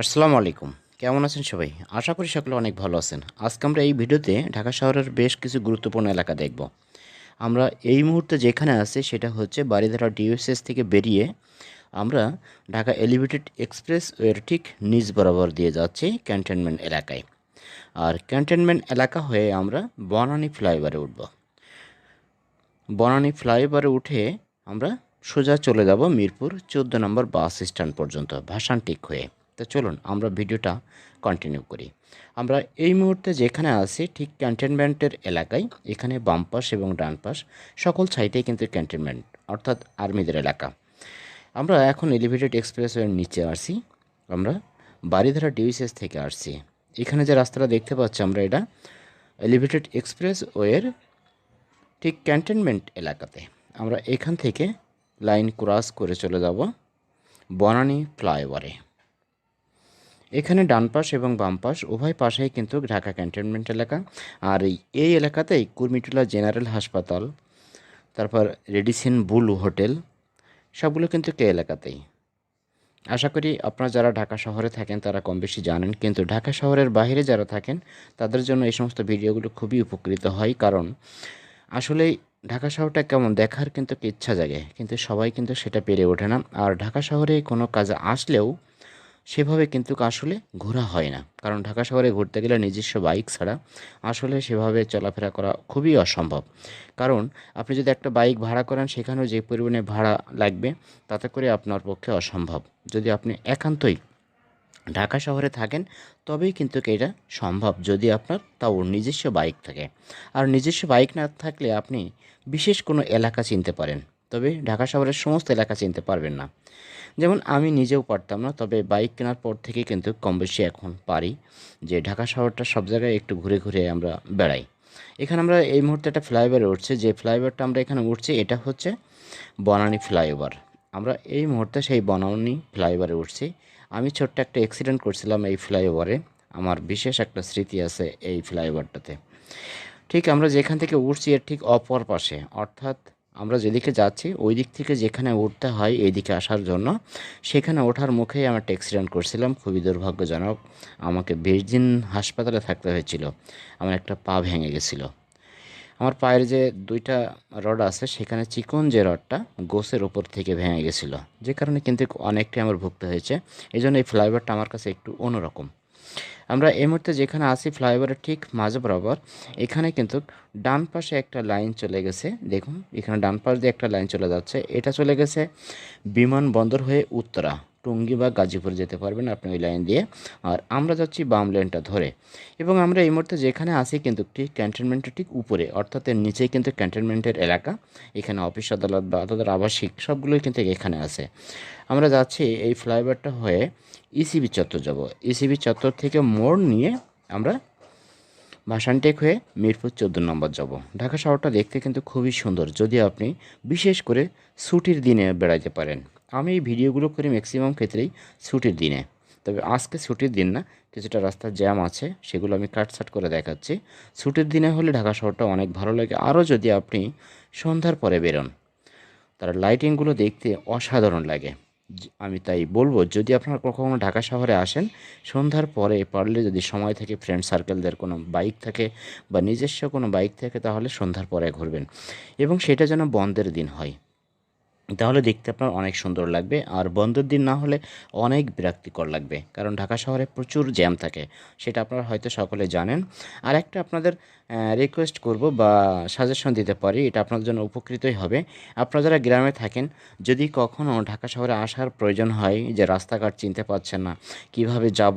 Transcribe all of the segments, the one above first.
আসসালামু আলাইকুম। কেমন আছেন সবাই? আশা করি সকলে অনেক ভালো আছেন। আজকে আমরা এই ভিডিওতে ঢাকা শহরের বেশ কিছু গুরুত্বপূর্ণ এলাকা দেখব। আমরা এই মুহূর্তে যেখানে আছি সেটা হচ্ছে বারিধারা ডিউএসএস থেকে বেরিয়ে আমরা ঢাকা এলিভেটেড এক্সপ্রেস ওয়ের ঠিক নিজ বরাবর দিয়ে যাচ্ছি ক্যান্টনমেন্ট এলাকায়। আর ক্যান্টনমেন্ট এলাকা হয়ে আমরা বনানী ফ্লাইওভারে উঠব। বনানী ফ্লাইওভারে উঠে আমরা সোজা চলে যাব মিরপুর চোদ্দ নম্বর বাস স্ট্যান্ড পর্যন্ত ভাসান ঠিক হয়ে। তো চলুন আমরা ভিডিওটা কন্টিনিউ করি। আমরা এই মুহূর্তে যেখানে আছি, ঠিক ক্যান্টনমেন্টের এলাকায়, এখানে বাম পাশ এবং ডান পাশ, সকল সাইডেই কিন্তু ক্যান্টনমেন্ট অর্থাৎ আর্মিদের এলাকা। আমরা এখন এলিভেটেড এক্সপ্রেসওয়ের নিচে আসি আমরা বাড়িধারা ডিউসিএস থেকে আসছি। এখানে যে রাস্তাটা দেখতে পাচ্ছি আমরা এটা এলিভেটেড এক্সপ্রেস ওয়ের ঠিক ক্যান্টনমেন্ট এলাকাতে। আমরা এখান থেকে লাইন ক্রস করে চলে যাব বনানী ফ্লাইওভারে এখানে ডান পাশ এবং বাম পাশ, উভয় পাশেই কিন্তু ঢাকা ক্যান্টনমেন্ট এলাকা। আর এই- এই এলাকাতেই কুর্মিটোলা জেনারেল হাসপাতাল, তারপর রেডিসিন বুলু হোটেল, সবগুলো কিন্তু কে এলাকাতেই। আশা করি আপনারা যারা ঢাকা শহরে থাকেন, তারা কম বেশি জানেন, কিন্তু ঢাকা শহরের বাইরে যারা থাকেন, তাদের জন্য এই সমস্ত ভিডিওগুলো খুবই উপকৃত হয়। কারণ আসলে ঢাকা শহরটা কেমন, দেখার কিন্তু ইচ্ছা জাগে, কিন্তু সবাই কিন্তু সেটা পেরে ওঠে না। আর ঢাকা শহরে কোনো কাজে আসলেও সেভাবে কিন্তু আসলে ঘোরা হয় না। কারণ ঢাকা শহরে ঘুরতে গেলে নিজস্ব বাইক ছাড়া আসলে সেভাবে চলাফেরা করা খুবই অসম্ভব। কারণ আপনি যদি একটা বাইক ভাড়া করেন, সেখানেও যে পরিমাণে ভাড়া লাগবে, তাতে করে আপনার পক্ষে অসম্ভব। যদি আপনি একান্তই ঢাকা শহরে থাকেন, তবেই কিন্তু এটা সম্ভব। যদি আপনার তাও নিজস্ব বাইক থাকে। আর নিজস্ব বাইক না থাকলে আপনি বিশেষ কোনো এলাকা চিনতে পারেন। তবে ঢাকা শহরের সমস্ত এলাকা চিনতে পারবেন না। যেমন আমি নিজেও পারতাম না, তবে বাইক কেনার পর থেকে কিন্তু কম বেশি এখন পারি যে ঢাকা শহরটা সব জায়গায় একটু ঘুরে ঘুরে আমরা বেড়াই। এখানে আমরা এই মুহূর্তে একটা ফ্লাইওভারে উঠছি, যে ফ্লাইওভারটা আমরা এখানে উঠছি এটা হচ্ছে বনানী ফ্লাইওভার। আমরা এই মুহূর্তে সেই বনানী ফ্লাইওভারে উঠছি। আমি ছোট্ট একটা অ্যাক্সিডেন্ট করছিলাম এই ফ্লাইওভারে আমার বিশেষ একটা স্মৃতি আছে এই ফ্লাইওভারটাতে। ঠিক আমরা যেখান থেকে উঠছি এর ঠিক অপর পাশে, অর্থাৎ আমরা যেদিকে যাচ্ছি, ওই দিক থেকে যেখানে উঠতে হয় এই দিকে আসার জন্য। সেখানে ওঠার মুখেই আমার অ্যাক্সিডেন্ট করছিলাম। খুবই দুর্ভাগ্যজনক আমাকে বিশ দিন হাসপাতালে থাকতে হয়েছিল। আমার একটা পা ভেঙে গেছিল। আমার পায়ের যে দুইটা রড আছে, সেখানে চিকন যে রডটা, গোসের ওপর থেকে ভেঙে গেছিল। যে কারণে কিন্তু অনেকটাই আমার ভুগতে হয়েছে। এই জন্য এই ফ্লাইওভারটা আমার কাছে একটু অন্যরকম। আমরা এই মুহূর্তে যেখানে আছি, ফ্লাইওভারের ঠিক মাঝে বরাবর, এখানে কিন্তু ডান পাশে একটা লাইন চলে গেছে। দেখুন, এখানে ডান পাশ দিয়ে একটা লাইন চলে যাচ্ছে। এটা চলে গেছে বিমানবন্দর হয়ে উত্তরা। টুঙ্গি বা গাজীপুর যেতে পারবেন আপনি ওই লাইন দিয়ে। আর আমরা যাচ্ছি বাম লেনটা ধরে। এবং আমরা এই মুহূর্তে যেখানে আছি কিন্তু ঠিক ক্যান্টনমেন্টের ঠিক উপরে, অর্থাৎ এর নিচেই কিন্তু ক্যান্টনমেন্টের এলাকা। এখানে অফিস, আদালত বা তাদের আবাসিক সবগুলোই কিন্তু এখানে আছে। আমরা যাচ্ছি এই ফ্লাইওভারটা হয়ে ইসিবি চত্বর যাব। ইসিবি চত্বর থেকে মোড় নিয়ে আমরা ভাসানটেক হয়ে মিরপুর চোদ্দ নম্বর যাব। ঢাকা শহরটা দেখতে কিন্তু খুবই সুন্দর যদি আপনি বিশেষ করে ছুটির দিনে বেড়াতে পারেন। আমি এই ভিডিওগুলো করি ম্যাক্সিমাম ক্ষেত্রেই ছুটির দিনে। তবে আজকে ছুটির দিন না, কিছুটা রাস্তার জ্যাম আছে, সেগুলো আমি কাটসাট করে দেখাচ্ছি। ছুটির দিনে হলে ঢাকা শহরটা অনেক ভালো লাগে, আরও যদি আপনি সন্ধ্যার পরে বেরোন তার লাইটিংগুলো দেখতে অসাধারণ লাগে। আমি তাই বলব, যদি আপনারা কখনো ঢাকা শহরে আসেন, সন্ধ্যার পরে পারলে যদি সময় থাকে ফ্রেন্ড সার্কেলদের কোনো বাইক থাকে বা নিজস্ব কোনো বাইক থাকে, তাহলে সন্ধ্যার পরে ঘুরবেন। এবং সেটা যেন বন্ধের দিন হয়। তাহলে দেখতে আপনার অনেক সুন্দর লাগবে। আর বন্ধের দিন না হলে অনেক বিরক্তিকর লাগবে, কারণ ঢাকা শহরে প্রচুর জ্যাম থাকে, সেটা আপনারা হয়তো সকলে জানেন। আর একটা আপনাদের রিকোয়েস্ট করব বা সাজেশন দিতে পারি, এটা আপনাদের জন্য উপকৃতই হবে। আপনারা যারা গ্রামে থাকেন, যদি কখনও ঢাকা শহরে আসার প্রয়োজন হয় যে রাস্তাঘাট চিনতে পারছেন না, কীভাবে যাব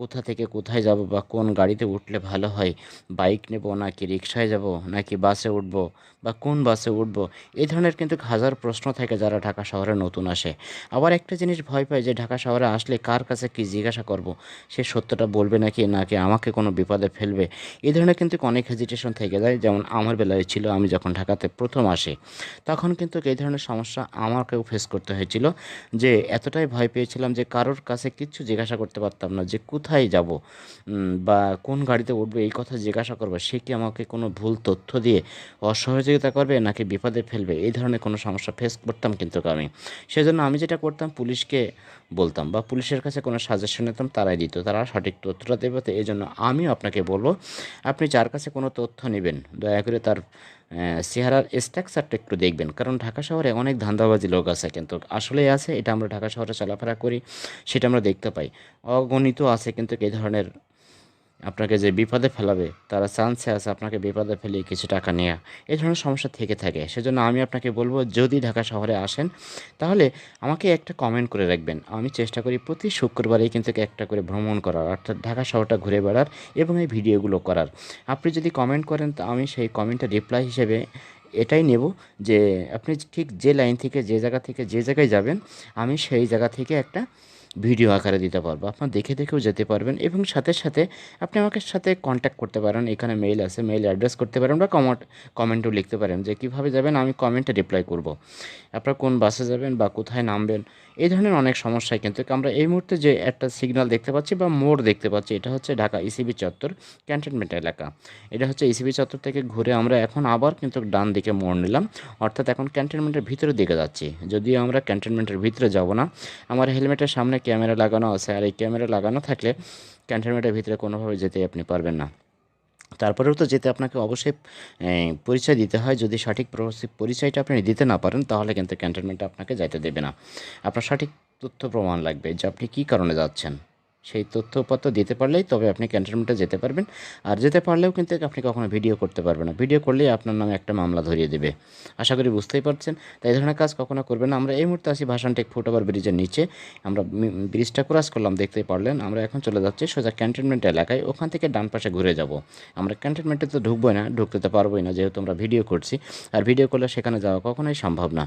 কোথা থেকে কোথায় যাব বা কোন গাড়িতে উঠলে ভালো হয়? বাইক নেব নাকি রিক্সায় যাব নাকি বাসে উঠব বা কোন বাসে উঠব? এই ধরনের কিন্তু হাজার প্রশ্ন থাকে যারা ঢাকা শহরে নতুন আসে। আবার একটা জিনিস ভয় পায় যে ঢাকা শহরে আসলে কার কাছে কি জিজ্ঞাসা করব? সে সত্যটা বলবে নাকি নাকি আমাকে কোনো বিপদে ফেলবে? এই ধরনের কিন্তু অনেক হেজিটেশন থেকে যায়। যেমন আমার বেলায় ছিল, আমি যখন ঢাকাতে প্রথম আসি, তখন কিন্তু এই ধরনের সমস্যা আমাকেও ফেস করতে হয়েছিল যে এতটাই ভয় পেয়েছিলাম যে কারোর কাছে কিচ্ছু জিজ্ঞাসা করতে পারতাম না যে কোথায় কোথায় যাব? বা কোন গাড়িতে উঠবে? এই কথা জিজ্ঞাসা করবে। সে কি আমাকে কোনো ভুল তথ্য দিয়ে অসহযোগিতা করবে নাকি বিপদে ফেলবে? এই ধরনের কোনো সমস্যা ফেস করতাম কিন্তু আমি। সেজন্য আমি যেটা করতাম, পুলিশকে বলতাম বা পুলিশের কাছে কোনো সাজেশন নিতাম, তারাই দিত। তারা সঠিক তথ্যটা দেবে। তো এই জন্য আমিও আপনাকে বলব, আপনি যার কাছে কোনো তথ্য নেবেন, দয়া করে তার চেহারার স্ট্রাকচারটা একটু দেখবেন। কারণ ঢাকা শহরে অনেক ধান্দাবাজি লোক আছে, কিন্তু আসলে আছে, এটা আমরা ঢাকা শহরে চলাফেরা করি, সেটা আমরা দেখতে পাই। অগণিত আছে কিন্তু এই ধরনের আপনাকে যে বিপদে ফেলাবে, তারা চান্সে আছে আপনাকে বিপদে ফেলে কিছু টাকা নেওয়া এই ধরনের সমস্যা থেকে থাকে। সেজন্য আমি আপনাকে বলব, যদি ঢাকা শহরে আসেন, তাহলে আমাকে একটা কমেন্ট করে রাখবেন। আমি চেষ্টা করি প্রতি শুক্রবারেই কিন্তু একটা করে ভ্রমণ করার, অর্থাৎ ঢাকা শহরটা ঘুরে বেড়ার এবং এই ভিডিওগুলো করার। আপনি যদি কমেন্ট করেন, তো আমি সেই কমেন্টের রিপ্লাই হিসেবে এটাই নেব যে, আপনি ঠিক যে লাইন থেকে, যে জায়গা থেকে, যে জায়গায় যাবেন, আমি সেই জায়গা থেকে একটা ভিডিও আকারে দিতে পারব। আপনার দেখে দেখেও যেতে পারবেন এবং সাথে সাথে আপনি আমাকে সাথে কন্ট্যাক্ট করতে পারেন। এখানে মেইল আছে মেইল অ্যাড্রেস করতে পারেন বা কমেন্ট কমেন্টও লিখতে পারেন যে কীভাবে যাবেন আমি কমেন্টে রিপ্লাই করব। আপনারা কোন বাসে যাবেন বা কোথায় নামবেন এই ধরনের অনেক সমস্যায় কিন্তু আমরা এই মুহূর্তে যে একটা সিগন্যাল দেখতে পাচ্ছি বা মোড় দেখতে পাচ্ছি, এটা হচ্ছে ঢাকা ইসিবি চত্বর ক্যান্টনমেন্ট এলাকা। এটা হচ্ছে ইসিবি চত্বর থেকে ঘুরে আমরা এখন আবার কিন্তু ডান দিকে মোড় নিলাম। অর্থাৎ এখন ক্যান্টনমেন্টের ভিতরে দিকে যাচ্ছি। যদিও আমরা ক্যান্টনমেন্টের ভিতরে যাব না, আমার হেলমেটের সামনে ক্যামেরা লাগানো আছে আর এই ক্যামেরা লাগানো থাকলে ক্যান্টনমেন্টের ভিতরে কোনোভাবে যেতে আপনি পারবেন না। তারপরেও তো যেতে আপনাকে অবশ্যই পরিচয় দিতে হয়। যদি সঠিক পরিচয়টা আপনি দিতে না পারেন, তাহলে কিন্তু ক্যান্টনমেন্টে আপনাকে যাইতে দেবে না। আপনার সঠিক তথ্য প্রমাণ লাগবে যে আপনি কী কারণে যাচ্ছেন। সেই তথ্যপত্র দিতে পারলেই তবে আপনি ক্যান্টনমেন্টে যেতে পারবেন। আর যেতে পারলেও কিন্তু আপনি কখনো ভিডিও করতে পারবেন না। ভিডিও করলেই আপনার নামে একটা মামলা ধরিয়ে দেবে। আশা করি বুঝতেই পারছেন। তাই ধরনের কাজ কখনো করবেন না। আমরা এই মুহূর্তে আছি ভাষানটেক ফুটওভার ব্রিজের নিচে। আমরা ব্রিজটা ক্রস করলাম, দেখতেই পারলেন। আমরা এখন চলে যাচ্ছি সোজা ক্যান্টনমেন্ট এলাকায়। ওখান থেকে ডান পাশে ঘুরে যাব। আমরা ক্যান্টনমেন্টে তো ঢুকবোই না, ঢুকতে তো পারবোই না, যেহেতু আমরা ভিডিও করছি। আর ভিডিও করলে সেখানে যাওয়া কখনোই সম্ভব না।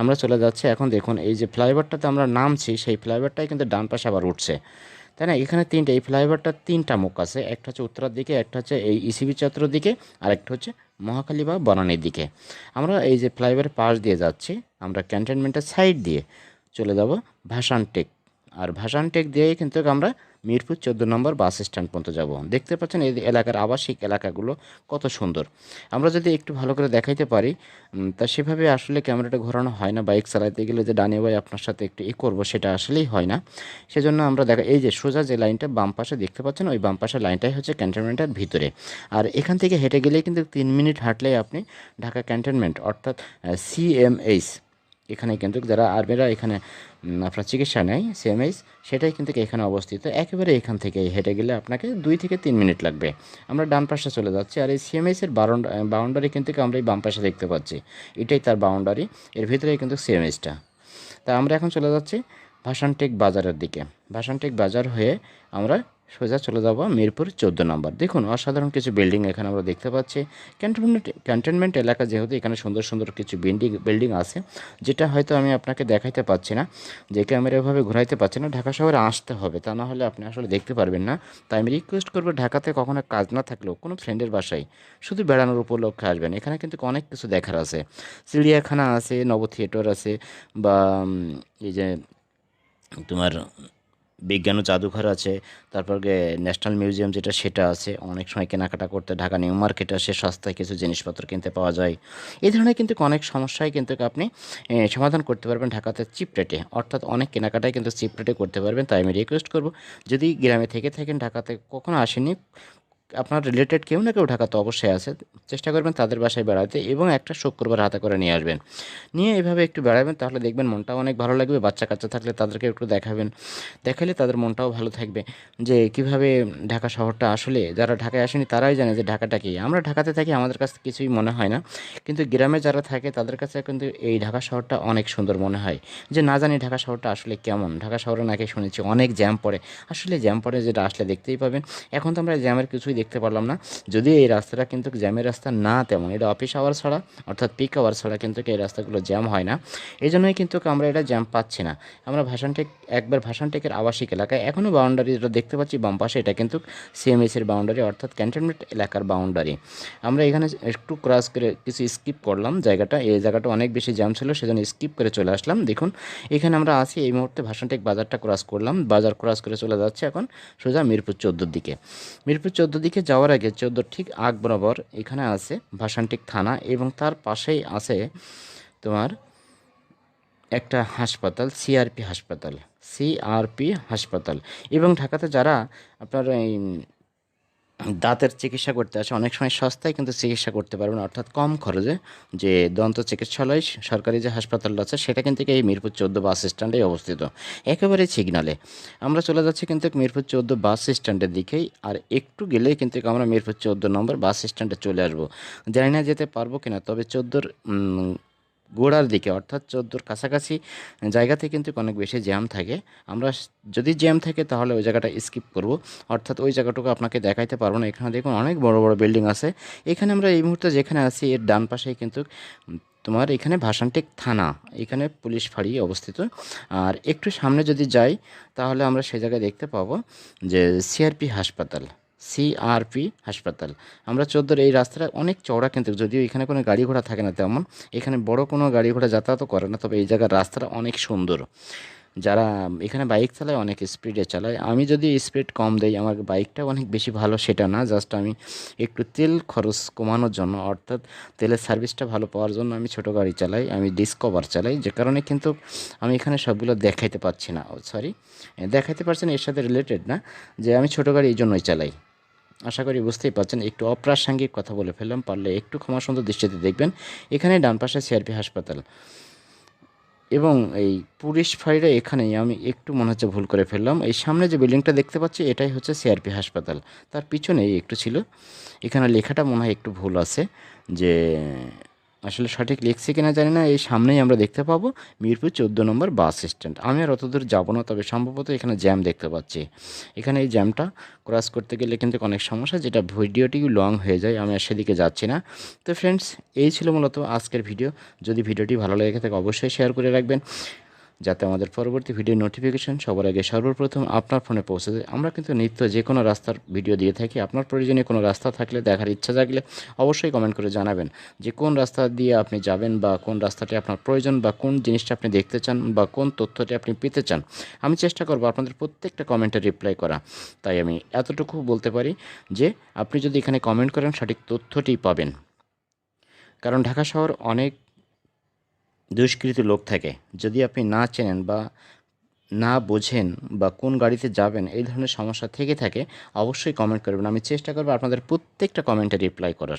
আমরা চলে যাচ্ছি। এখন দেখুন, এই যে ফ্লাইওভারটাতে আমরা নামছি, সেই ফ্লাইওভারটাই কিন্তু ডান পাশে আবার উঠছে। তাই না? এখানে তিনটা, এই ফ্লাইওভারটার তিনটা মুখ আছে। একটা হচ্ছে উত্তরার দিকে, একটা হচ্ছে এই ইসিবি চত্বরের দিকে, আর একটা হচ্ছে মহাকালী বা বনানীর দিকে। আমরা এই যে ফ্লাইওভারের পাশ দিয়ে যাচ্ছি, আমরা ক্যান্টনমেন্টের সাইড দিয়ে চলে যাব ভাসান টেক আর ভাসান টেক দিয়েই কিন্তু আমরা মিরপুর চোদ্দ নম্বর বাস স্ট্যান্ড পর্যন্ত যাব। দেখতে পাচ্ছেন এই এলাকার আবাসিক এলাকাগুলো কত সুন্দর। আমরা যদি একটু ভালো করে দেখাইতে পারি তা সেভাবে আসলে ক্যামেরাটা ঘোরানো হয় না, বাইক চালাতে গেলে যে ডানে বাই আপনার সাথে একটু ই করব, সেটা আসলেই হয় না। সেজন্য আমরা দেখা, এই যে সোজা যে লাইনটা বাম পাশে দেখতে পাচ্ছেন, ওই বাম পাশের লাইনটাই হচ্ছে ক্যান্টনমেন্টের ভিতরে। আর এখান থেকে হেঁটে গেলেই কিন্তু তিন মিনিট হাঁটলেই আপনি ঢাকা ক্যান্টনমেন্ট, অর্থাৎ সিএমএইচ এখানে কিন্তু যারা আর্মিরা এখানে আপনার চিকিৎসা নেয় সিএমএইচ সেটাই কিন্তু এখানে অবস্থিত। একেবারে এখান থেকে হেঁটে গেলে আপনাকে দুই থেকে তিন মিনিট লাগবে। আমরা ডান পাশে চলে যাচ্ছি আর এই সিএমএইচের বাউন্ডারি কিন্তু আমরা এই বাম পাশে দেখতে পাচ্ছি। এটাই তার বাউন্ডারি, এর ভিতরেই কিন্তু সিএমএইচটা তা আমরা এখন চলে যাচ্ছি ভাসানটেক বাজারের দিকে। ভাসানটেক বাজার হয়ে আমরা সোজা চলে যাব মিরপুর চোদ্দ নম্বর। দেখুন, অসাধারণ কিছু বিল্ডিং এখানে আমরা দেখতে পাচ্ছি। ক্যান্টনমেন্ট ক্যান্টনমেন্ট এলাকা যেহেতু এখানে সুন্দর সুন্দর কিছু বিল্ডিং বিল্ডিং আছে, যেটা হয়তো আমি আপনাকে দেখাইতে পাচ্ছি না, যে ক্যামেরা এভাবে ঘোরাইতে পারছি না, ঢাকা শহরে আসতে হবে, তা না হলে আপনি আসলে দেখতে পারবেন না। তাই আমি রিকোয়েস্ট করব ঢাকাতে কখনো কাজ না থাকলেও কোনো ফ্রেন্ডের বাসায় শুধু বেড়ানোর উপলক্ষে আসবেন। এখানে কিন্তু অনেক কিছু দেখার আছে। চিড়িয়াখানা আছে নব থিয়েটার আছে, বা এই যে তোমার বিজ্ঞান ও জাদুঘর আছে, তারপর ন্যাশনাল মিউজিয়াম যেটা, সেটা আছে। অনেক সময় কেনাকাটা করতে ঢাকা নিউ মার্কেট আসে, সস্তায় কিছু জিনিসপত্র কিনতে পাওয়া যায়। এই ধরনের কিন্তু অনেক সমস্যায় কিন্তু আপনি সমাধান করতে পারবেন ঢাকাতে চিপ রেটে। অর্থাৎ অনেক কেনাকাটাই কিন্তু চিপ রেটে করতে পারবেন, তাই আমি রিকোয়েস্ট করব, যদি গ্রামে থেকে থাকেন, ঢাকাতে কখনো আসেনি আপনার রিলেটেড কেউ না কেউ ঢাকাতে অবশ্যই আছে। চেষ্টা করবেন তাদের বাসায় বেড়াতে এবং একটা শুক্রবার হাতে করে নিয়ে আসবেন। নিয়ে এভাবে একটু বেড়াবেন, তাহলে দেখবেন মনটাও অনেক ভালো লাগবে বাচ্চা কাচ্চা থাকলে তাদেরকে একটু দেখাবেন দেখালে তাদের মনটাও ভালো থাকবে। যে কীভাবে ঢাকা শহরটা আসলে, যারা ঢাকায় আসেনি তারাই জানে যে ঢাকাটা কি। আমরা ঢাকাতে থাকি, আমাদের কাছে কিছুই মনে হয় না। কিন্তু গ্রামে যারা থাকে, তাদের কাছে কিন্তু এই ঢাকা শহরটা অনেক সুন্দর মনে হয়। যে না জানি ঢাকা শহরটা আসলে কেমন। ঢাকা শহরে নাকি শুনেছি অনেক জ্যাম পড়ে। আসলে জ্যাম পড়ে যেটা আসলে দেখতেই পাবেন। এখন তো আমরা জ্যামের কিছুই দেখতে পারলাম না। যদিও এই রাস্তাটা কিন্তু জ্যামের রাস্তা না তেমন, এটা অফিস আওয়ার ছাড়া, অর্থাৎ পিক আওয়ার ছাড়া কিন্তু এই রাস্তাগুলো জ্যাম হয় না। এই জন্যই কিন্তু আমরা এটা জ্যাম পাচ্ছি না। আমরা ভাষানটেক একবার ভাষানটেকের আবাসিক এলাকায় এখনও বাউন্ডারি যেটা দেখতে পাচ্ছি, বাম পাশে এটা কিন্তু সিএমএসের বাউন্ডারি অর্থাৎ ক্যান্টনমেন্ট এলাকার বাউন্ডারি আমরা এখানে একটু ক্রস করে কিছু স্কিপ করলাম জায়গাটা, এই জায়গাটা অনেক বেশি জ্যাম ছিল, সেজন্য স্কিপ করে চলে আসলাম। দেখুন, এখানে আমরা আছি, এই মুহূর্তে ভাষানটেক বাজারটা ক্রস করলাম। বাজার ক্রস করে চলে যাচ্ছে এখন সোজা মিরপুর চোদ্দোর দিকে। মিরপুর চোদ্দোর যাওয়ার আগে চোদ্দ ঠিক আগ বরাবর এখানে আছে ভাসানটিক থানা এবং তার পাশেই আছে তোমার একটা হাসপাতাল সিআরপি হাসপাতাল সিআরপি হাসপাতাল। এবং ঢাকাতে যারা আপনার এই দাঁতের চিকিৎসা করতে আসে, অনেক সময় সস্তায় কিন্তু চিকিৎসা করতে পারবেন অর্থাৎ কম খরচে যে দন্ত চিকিৎসালয়, সরকারি যে হাসপাতালটা আছে, সেটা কিন্তু এই মিরপুর চোদ্দ বাস স্ট্যান্ডে অবস্থিত। একেবারে সিগনালে। আমরা চলে যাচ্ছি কিন্তু মিরপুর চোদ্দ বাস স্ট্যান্ডের দিকেই, আর একটু গেলেই কিন্তু আমরা মিরপুর চোদ্দ নম্বর বাস স্ট্যান্ডে চলে আসব। জানি না যেতে পারব কিনা, তবে চোদ্দোর গোড়ার দিকে, অর্থাৎ চোদ্দোর কাছাকাছি জায়গাতে কিন্তু অনেক বেশি জ্যাম থাকে। আমরা যদি জ্যাম থাকে তাহলে ওই জায়গাটা স্কিপ করব। অর্থাৎ ওই জায়গাটুকু আপনাকে দেখাইতে পারব না। এখানে দেখুন অনেক বড় বড় বিল্ডিং আছে। এখানে আমরা এই মুহূর্তে যেখানে আছি, এর ডান পাশেই কিন্তু তোমার এখানে ভাষানটেক থানা, এখানে পুলিশ ফাঁড়ি অবস্থিত। আর একটু সামনে যদি যাই, তাহলে আমরা সে জায়গায় দেখতে পাবো যে সিআরপি হাসপাতাল। সিআরপি হাসপাতাল। আমরা চোদ্দোর এই রাস্তাটা অনেক চওড়া কিন্তু যদিও এখানে কোনো গাড়ি ঘোড়া থাকে না তেমন, এখানে বড় কোনো গাড়ি ঘোড়া যাতায়াতও করে না, তবে এই জায়গার রাস্তাটা অনেক সুন্দর। যারা এখানে বাইক চালায় অনেক স্পিডে চালায়। আমি যদি স্পিড কম দেই, আমার বাইকটা অনেক বেশি ভালো, সেটা না জাস্ট আমি একটু তেল খরচ কমানোর জন্য, অর্থাৎ তেলের সার্ভিসটা ভালো পাওয়ার জন্য আমি ছোট গাড়ি চালাই, আমি ডিসকভার চালাই, যে কারণে কিন্তু আমি এখানে সবগুলো দেখাইতে পারছি না। সরি দেখাইতে পারছি না, এর সাথে রিলেটেড না, যে আমি ছোট গাড়ি এই জন্যই চালাই। আশা করি বুঝতেই পারছেন, একটু অপ্রাসঙ্গিক কথা বলে ফেললাম, পারলে একটু ক্ষমা সুন্দর দৃষ্টিতে দেখবেন। এখানে ডান পাশে সিআরপি হাসপাতাল। এবং এই পুলিশ ফাঁড়িটা এখানেই, আমি একটু মনে হচ্ছে ভুল করে ফেললাম। এই সামনে যে বিল্ডিংটা দেখতে পাচ্ছি, এটাই হচ্ছে সিআরপি হাসপাতাল। তার পিছনেই একটু ছিল। এখানে লেখাটা মনে হয় একটু ভুল আছে যে আসলে সঠিক লিখছে কিনা জানি না, এই সামনেই আমরা দেখতে পাবো মিরপুর চোদ্দ নম্বর বাস স্ট্যান্ড। আমি আর অতদূর যাব না, তবে সম্ভবত এখানে জ্যাম দেখতে পাচ্ছি। এখানে এই জ্যামটা ক্রস করতে গেলে কিন্তু অনেক সমস্যা, যেটা ভিডিওটি লং হয়ে যায়, আমি আর সেদিকে যাচ্ছি না। তো ফ্রেন্ডস এই ছিল মূলত আজকের ভিডিও। যদি ভিডিওটি ভালো লেগে থাকে, অবশ্যই শেয়ার করে রাখবেন। যাতে আমাদের পরবর্তী ভিডিও নোটিফিকেশন সবার আগে সর্বপ্রথম আপনার ফোনে পৌঁছে যায়। আমরা কিন্তু নিত্য যে কোনো রাস্তার ভিডিও দিয়ে থাকি। আপনার প্রয়োজনীয় কোনো রাস্তা থাকলে, দেখার ইচ্ছা থাকলে অবশ্যই কমেন্ট করে জানাবেন যে কোন রাস্তা দিয়ে আপনি যাবেন বা কোন রাস্তাটি আপনার প্রয়োজন বা কোন জিনিসটা আপনি দেখতে চান বা কোন তথ্যটি আপনি পেতে চান। আমি চেষ্টা করব আপনাদের প্রত্যেকটা কমেন্টে রিপ্লাই করা। তাই আমি এতটুকু বলতে পারি যে আপনি যদি এখানে কমেন্ট করেন, সঠিক তথ্যটি পাবেন। কারণ ঢাকা শহর অনেক দুষ্কৃতী লোক থাকে। যদি আপনি না চেনেন বা না বোঝেন বা কোন গাড়িতে যাবেন, এই ধরনের সমস্যা থেকে থাকে, অবশ্যই কমেন্ট করবেন। আমি চেষ্টা করব আপনাদের প্রত্যেকটা কমেন্টে রিপ্লাই করার।